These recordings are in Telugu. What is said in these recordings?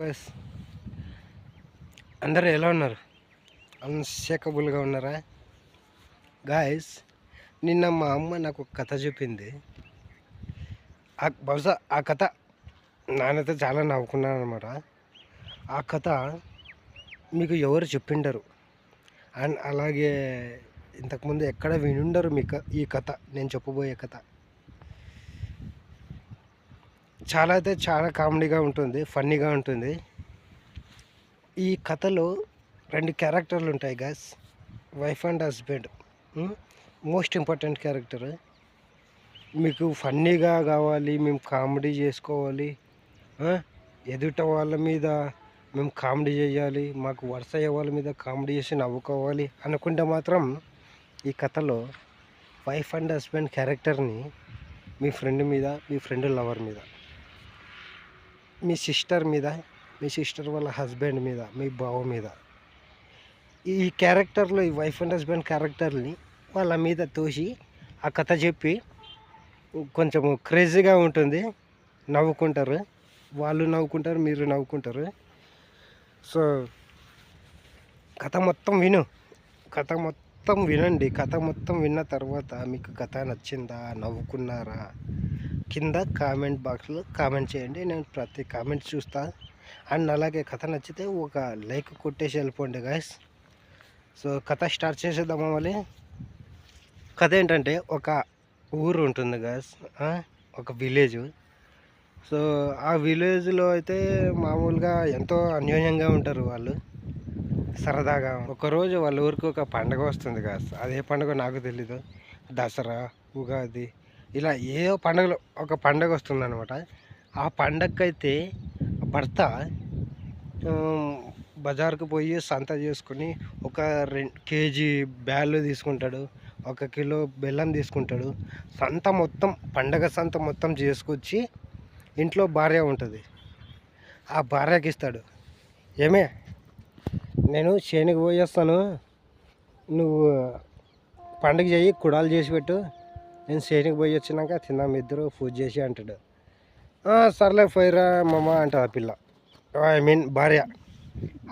బస్ అందరు ఎలా ఉన్నారు? అన్షేకబుల్గా ఉన్నారా? గాయస్ నిన్న మా అమ్మ నాకు ఒక కథ చెప్పింది. ఆ బహుశా ఆ కథ నానైతే చాలా నవ్వుకున్నాను అనమాట ఆ కథ మీకు ఎవరు చెప్పిండరు? అండ్ అలాగే ఇంతకుముందు ఎక్కడ వినుండరు మీ ఈ కథ? నేను చెప్పబోయే కథ. చాలా అయితే చాలా కామెడీగా ఉంటుంది ఫన్నీగా ఉంటుంది. ఈ కథలో రెండు క్యారెక్టర్లు ఉంటాయి gas wife and husband most important character మీకు ఫన్నీగా కావాలి మేము కామెడీ చేసుకోవాలి. ఎదుట వాళ్ళ మీద మేము కామెడీ చేయాలి మాకు వరుస అయ్యే వాళ్ళ మీద కామెడీ చేసి నవ్వుకోవాలి అనుకుంటే మాత్రం ఈ కథలో వైఫ్ అండ్ హస్బెండ్ క్యారెక్టర్ని మీ ఫ్రెండ్ మీద మీ ఫ్రెండ్ లవర్ మీద మీ సిస్టర్ మీద మీ సిస్టర్ వాళ్ళ హస్బెండ్ మీద మీ బావ మీద ఈ క్యారెక్టర్లో ఈ వైఫ్ అండ్ హస్బెండ్ క్యారెక్టర్ని వాళ్ళ మీద తోసి ఆ కథ చెప్పి కొంచెం క్రేజీగా ఉంటుంది. నవ్వుకుంటారు. వాళ్ళు నవ్వుకుంటారు మీరు నవ్వుకుంటారు. సో కథ మొత్తం విను. కథ మొత్తం వినండి. కథ మొత్తం విన్న తర్వాత మీకు కథ నచ్చిందా? నవ్వుకున్నారా? కింద కామెంట్ బాక్స్లో కామెంట్ చేయండి. నేను ప్రతి కామెంట్ చూస్తా. అండ్ అలాగే కథ నచ్చితే ఒక లైక్ కొట్టేసి వెళ్ళిపోండి గాయస్ సో కథ స్టార్ట్ చేసేద్దామా మళ్ళీ? కథ ఏంటంటే ఒక ఊరు ఉంటుంది గాయస్ ఒక విలేజ్ సో ఆ విలేజ్లో అయితే మామూలుగా ఎంతో అన్యోన్యంగా ఉంటారు వాళ్ళు. సరదాగా. ఒకరోజు వాళ్ళ ఊరికి ఒక పండగ వస్తుంది గాయస్ అదే పండుగ నాకు తెలీదు. దసరా ఉగాది ఇలా ఏదో పండగలో ఒక పండగ వస్తుందన్నమాట. ఆ పండగకైతే భర్త బజార్కు పోయి సంత చేసుకుని ఒక రెండు కేజీ బ్యాళ్ళు తీసుకుంటాడు ఒక కిలో బెల్లం తీసుకుంటాడు. సంత మొత్తం పండగ సంత మొత్తం చేసుకొచ్చి ఇంట్లో భార్య ఉంటుంది. ఆ భార్యకి ఇస్తాడు. ఏమే నేను చేనుకి పోయేస్తాను నువ్వు పండుగ చేయి కుడాలు చేసి పెట్టు. నేను చేనుకి పోయి వచ్చినాక తిందాం ఇద్దరు పూజ చేసి అంటాడు. సర్లే పోయిరా మమ్మ అంటుంది ఆ పిల్ల. ఐ మీన్ భార్య.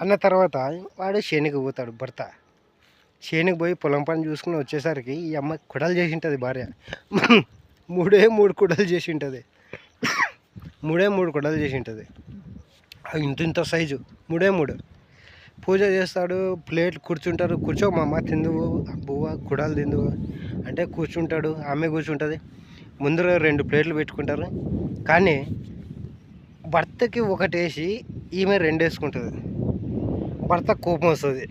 అన్న తర్వాత వాడు చేనుకి పోతాడు భర్త. చేనుకి పోయి పొలం పని చూసుకుని వచ్చేసరికి ఈ అమ్మ కుడలు చేసి ఉంటుంది భార్య. మూడే మూడు కుడలు చేసి ఉంటుంది. మూడే మూడు కుడలు చేసి ఉంటుంది. ఇంత ఇంత సైజు. మూడే మూడు. పూజ చేస్తాడు ప్లేట్ కూర్చుంటారు. కూర్చో మా అమ్మ తిందువు బువ్వ కుడాలు తిందువు. అంటే కూర్చుంటాడు ఆమె కూర్చుంటుంది. ముందర రెండు ప్లేట్లు పెట్టుకుంటారు. కానీ భర్తకి ఒకటి వేసి ఈమె రెండు వేసుకుంటుంది భర్త కోపం వస్తుంది.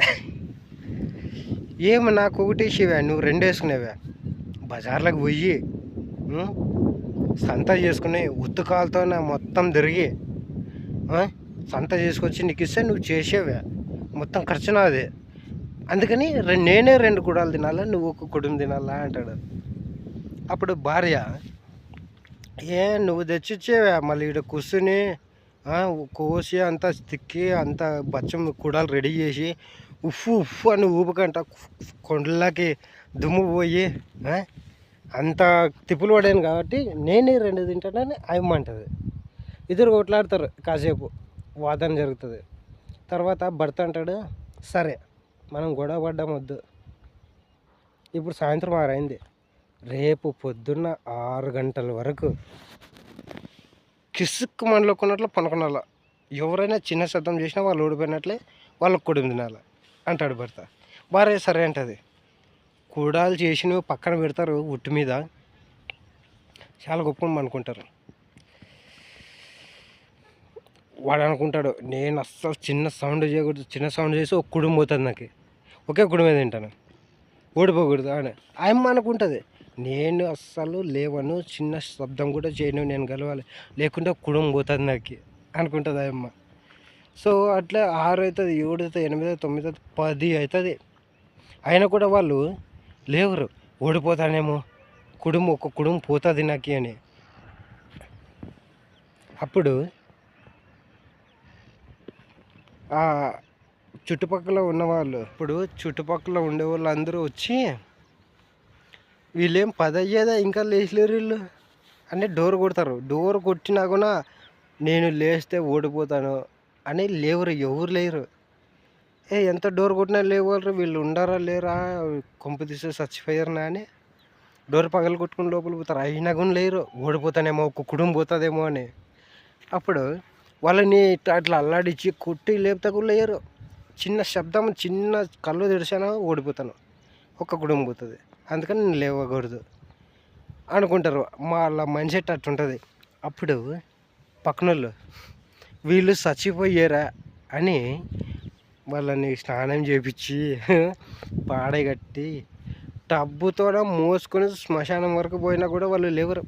ఏమి నాకు ఒకటి వేసేవా నువ్వు రెండు వేసుకునేవా బజార్లకు పోయి సంత చేసుకుని ఉత్తుకాలతో నా మొత్తం తిరిగి సంత చేసుకొచ్చి నీకు ఇస్తే నువ్వు చేసేవే. మొత్తం ఖర్చు నాదే. అందుకని రె- నేనే రెండు కుడాలు తినాలా నువ్వు ఒక కుడుం తినాలా అంటాడు. అప్పుడు భార్య ఏ నువ్వు తెచ్చిచ్చేవా మళ్ళీ ఇక్కడ కూర్చుని కోసి అంతా తిక్కి అంత బచ్చం కుడాలు రెడీ చేసి ఉఫ్ఫు ఉఫ్ఫు అని ఊపకంట కొండలకి దుమ్ము పోయి అంత తిప్పులు పడాను కాబట్టి నేనే రెండు తింటానని అయ్యమంటుంది ఇద్దరు కొట్లాడతారు కాసేపు వాదన జరుగుతుంది. తర్వాత భర్త అంటాడు సరే మనం గొడవ పడ్డం వద్దు. ఇప్పుడు సాయంత్రం ఆరైంది. రేపు పొద్దున్న ఆరు గంటల వరకు కిసుక్కు మనలోకున్నట్లు పనుకున్నాల ఎవరైనా చిన్న శబ్దం చేసినా వాళ్ళు ఓడిపోయినట్లే వాళ్ళకు కుడిమి తినాలి అంటాడు భర్త. భార్య సరే అంటది. కూడాలు చేసినవి పక్కన పెడతారు ఉట్టు మీద. చాలా గొప్ప అనుకుంటారు. వాడు అనుకుంటాడు నేను అస్సలు చిన్న సౌండ్ చేయకూడదు. చిన్న సౌండ్ చేసి ఒక కుటుంబం పోతుంది నాకు. ఒకే మీద తింటాను. ఓడిపోకూడదు అని. ఆయమ్మ అనుకుంటుంది నేను అస్సలు లేవను చిన్న శబ్దం కూడా చేయను నేను గెలవాలి. లేకుంటే కుడుం పోతుంది నాకు అనుకుంటుంది ఆయమ్మ సో అట్లా ఆరు అవుతుంది ఏడు అవుతుంది ఎనిమిది అవుతుంది తొమ్మిది అవుతుంది పది అవుతుంది అయినా కూడా వాళ్ళు లేవరు ఓడిపోతానేమో కుడుంబం ఒక కుడుం పోతుంది నాకు అని. అప్పుడు చుట్టుపక్కల ఉన్నవాళ్ళు. ఇప్పుడు చుట్టుపక్కల ఉండే వాళ్ళు అందరూ వచ్చి వీళ్ళేం పది అయ్యేదా ఇంకా లేచలేరు వీళ్ళు? అంటే డోర్ కొడతారు. డోర్ కొట్టినా కూడా నేను లేస్తే ఓడిపోతాను అని లేవరు ఎవరు లేరు. ఏ ఎంత డోర్ కొట్టినా లేవరు వీళ్ళు ఉండారా లేరా కొంపు తీసే చచ్చిపోయారునా అని. డోర్ పగలు కొట్టుకుని లోపల పోతారు. అయినా కూడా లేరు. ఓడిపోతానేమో ఒక కుటుంబం పోతుందేమో అని. అప్పుడు వాళ్ళని ఇట్లా అట్లా అల్లాడిచ్చి కొట్టి లేపుతా కూడా లేరు. చిన్న శబ్దం చిన్న కళ్ళు తెరిచానా ఓడిపోతాను. ఒక కుటుంబం పోతుంది అందుకని నేను లేవకూడదు. అనుకుంటారు వాళ్ళ మైండ్ సెట్ అట్టుంటుంది. అప్పుడు పక్కనోళ్ళు వీళ్ళు చచ్చిపోయారా అని వాళ్ళని స్నానం చేపించి పాడగట్టి టబ్బుతో మోసుకొని శ్మశానం వరకు పోయినా కూడా వాళ్ళు లేవరు.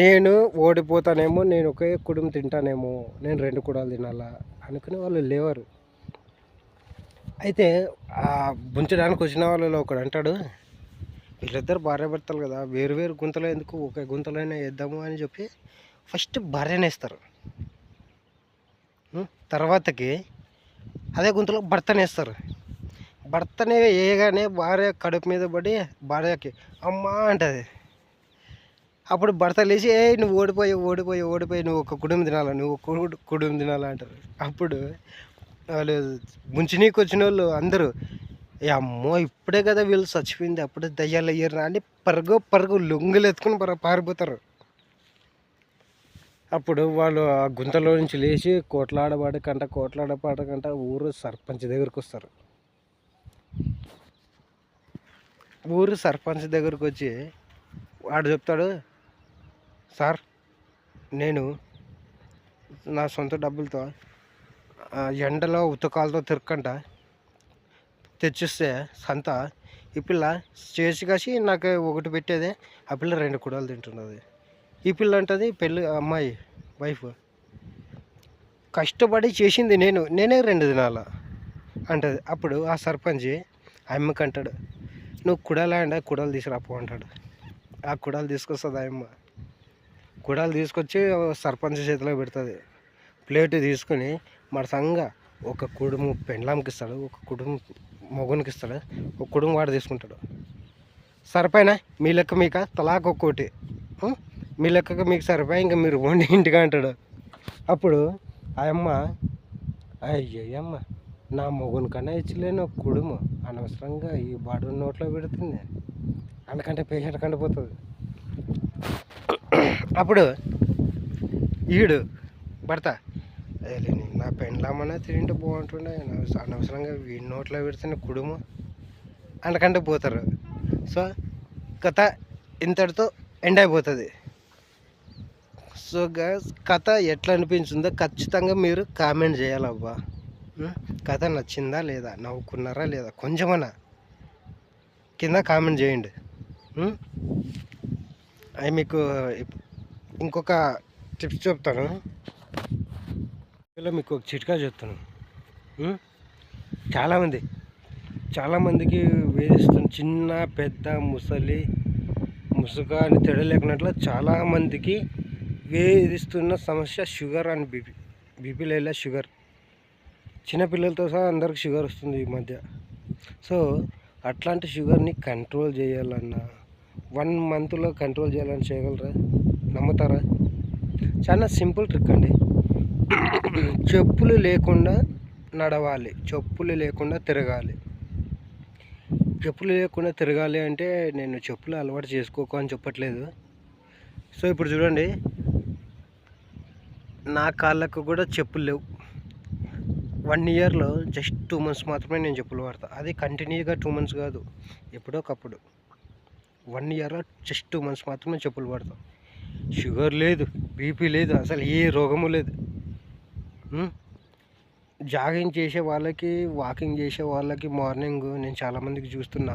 నేను ఓడిపోతానేమో నేను ఒకే కుడుము తింటానేమో నేను రెండు కుడాలు తినాలా అనుకుని వాళ్ళు లేవరు. అయితే బుంచడానికి వచ్చిన వాళ్ళలో ఒకడు అంటాడు వీళ్ళిద్దరు భార్య భర్తలు కదా వేరు వేరు గుంతలో ఎందుకు ఒకే గుంతలోనే వేద్దాము అని చెప్పి ఫస్ట్ భార్యనే వేస్తారు తర్వాతకి అదే గుంతలో భర్తనే వేస్తారు భర్తనే వేయగానే భార్య కడుపు మీద పడి భార్యకి అమ్మా అంటది. అప్పుడు భర్త లేచి ఏ నువ్వు ఓడిపోయి ఓడిపోయి ఓడిపోయి నువ్వు ఒక కుటుంబం తినాలా నువ్వు ఒక కుటుంబం తినాలా అంటారు అప్పుడు వాళ్ళు ముంచినీకి వచ్చిన వాళ్ళు అందరూ అమ్మో ఇప్పుడే కదా వీళ్ళు చచ్చిపోయింది అప్పుడే దయ్యాలు అయ్యారు అని పరుగు పరుగు లొంగులు ఎత్తుకుని పర పారిపోతారు. అప్పుడు వాళ్ళు ఆ గుంతలో నుంచి లేచి కోట్లాడబాడి కోట్లాడపాడకంట ఊరు సర్పంచ్ దగ్గరికి వస్తారు. ఊరు సర్పంచ్ దగ్గరకు వచ్చి వాడు చెప్తాడు సార్ నేను నా సొంత డబ్బులతో ఎండలో ఉతకాలతో తిరక్కంట తెచ్చిస్తే సంత. ఈ పిల్ల చేసి కాసి నాకు ఒకటి పెట్టేదే. ఆ పిల్ల రెండు కుడాలు తింటున్నది. ఈ పిల్ల అంటది పెళ్ళి అమ్మాయి వైఫ్. కష్టపడి చేసింది నేను. నేనే రెండు దినాల అంటది. అప్పుడు ఆ సర్పంచ్ ఆ అమ్మకి అంటాడు నువ్వు కుడాలా అండి కుడాలు తీసుకురాపో అంటాడు. ఆ కుడాలు తీసుకొస్తుంది ఆ అమ్మ కుడాలు తీసుకొచ్చి సర్పంచ్ చేతిలో పెడుతుంది. ప్లేట్ తీసుకొని మరసంగా ఒక కుడుము పెండ్లాంకి ఇస్తాడు ఒక కుటుంబం మొగునికి ఇస్తాడు ఒక కుటుంబం వాడు తీసుకుంటాడు. సరిపోయిన? మీ లెక్క మీక? తలాకు ఒక్కోటి. మీ లెక్కకు మీకు సరిపోయి? ఇంకా మీరు వండి ఇంటికి అంటాడు. అప్పుడు ఆ అమ్మ అయ్యమ్మ నా మొగుని కన్నా ఇచ్చలేని ఒక కుడుము. అనవసరంగా ఈ బాడు నోట్లో పెడుతుంది. అందుకంటే పేషెంట్ కండిపోతుంది అప్పుడు ఈడు భర్త "ఏలేని, నా పెండ్లమ్మనే తింటే బాగుంటుండే. అనవసరంగా వీడి నోట్లో పెడితేనే కుడుము. అనకంటే పోతారు. సో కథ ఇంతటితో ఎండ్ అయిపోతుంది. సో కథ ఎట్లా అనిపించిందో ఖచ్చితంగా మీరు కామెంట్ చేయాలబ్బా. కథ నచ్చిందా లేదా? నవ్వుకున్నారా లేదా? కొంచెమన్నా కింద కామెంట్ చేయండి. అవి మీకు ఇంకొక టిప్స్ చెప్తాను. ఇలా మీకు ఒక చిట్కా చెప్తాను. చాలామంది చాలామందికి వేధిస్తున్న చిన్న పెద్ద ముసలి ముసుక అని తేడా లేకున్నట్లు చాలామందికి వేధిస్తున్న సమస్య షుగర్ అండ్ బీపీ బీపీ లేదా షుగర్. చిన్నపిల్లలతో సహా అందరికి షుగర్ వస్తుంది ఈ మధ్య. సో అట్లాంటి షుగర్ని కంట్రోల్ చేయాలన్నా వన్ మంత్లో కంట్రోల్ చేయాలని చేయగలరా? నమ్ముతారా? చాలా సింపుల్ ట్రిక్ అండి. చెప్పులు లేకుండా నడవాలి చెప్పులు లేకుండా తిరగాలి. చెప్పులు లేకుండా తిరగాలి అంటే నేను చెప్పులు అలవాటు చేసుకోకు అని చెప్పట్లేదు. సో ఇప్పుడు చూడండి. నా కాళ్ళకు కూడా చెప్పులు లేవు. వన్ ఇయర్లో జస్ట్ టూ మంత్స్ మాత్రమే నేను చెప్పులు వాడతా. అది కంటిన్యూగా టూ మంత్స్ కాదు ఎప్పుడో ఒకప్పుడు. వన్ ఇయర్లో జస్ట్ టూ మంత్స్ మాత్రమే చెప్పులు వాడతాం. షుగర్ లేదు బీపీ లేదు అసలు ఏ రోగము లేదు. జాగింగ్ చేసే వాళ్ళకి వాకింగ్ చేసే వాళ్ళకి మార్నింగ్ నేను చాలామందికి చూస్తున్నా.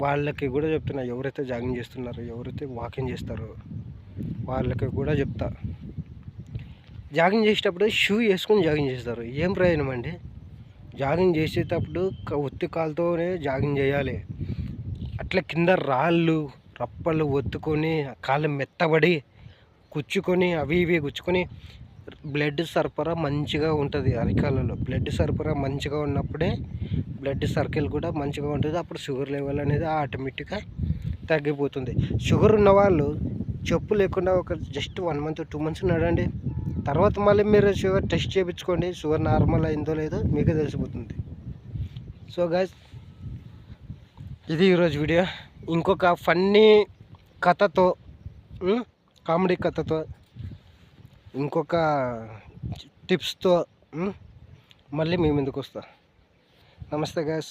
వాళ్ళకి కూడా చెప్తున్నా ఎవరైతే జాగింగ్ చేస్తున్నారో ఎవరైతే వాకింగ్ చేస్తారో వాళ్ళకి కూడా చెప్తా. జాగింగ్ చేసేటప్పుడు షూ వేసుకొని జాగింగ్ చేస్తారు. ఏం ప్రయోజనం అండి? జాగింగ్ చేసేటప్పుడు ఒత్తి కాలుతోనే జాగింగ్ చేయాలి. అట్లా కింద రాళ్ళు రప్పలు ఒత్తుకొని కాళ్ళు మెత్తబడి కుచ్చుకొని అవి ఇవి గుచ్చుకొని బ్లడ్ సరఫరా మంచిగా ఉంటుంది అరికాలలో. బ్లడ్ సరఫరా మంచిగా ఉన్నప్పుడే బ్లడ్ సర్కిల్ కూడా మంచిగా ఉంటుంది. అప్పుడు షుగర్ లెవెల్ అనేది ఆటోమేటిక్గా తగ్గిపోతుంది. షుగర్ ఉన్న వాళ్ళు చెప్పు లేకుండా ఒక just one month two months నడండి తర్వాత మళ్ళీ మీరు షుగర్ టెస్ట్ చేయించుకోండి. షుగర్ నార్మల్ అయిందో లేదో మీకే తెలిసిపోతుంది. సో గాయస్ ఇది ఈరోజు వీడియో. ఇంకొక ఫన్నీ కథతో కామెడీ కథతో ఇంకొక టిప్స్తో మళ్ళీ మీ ముందుకు వస్తా నమస్తే గ్యాస్.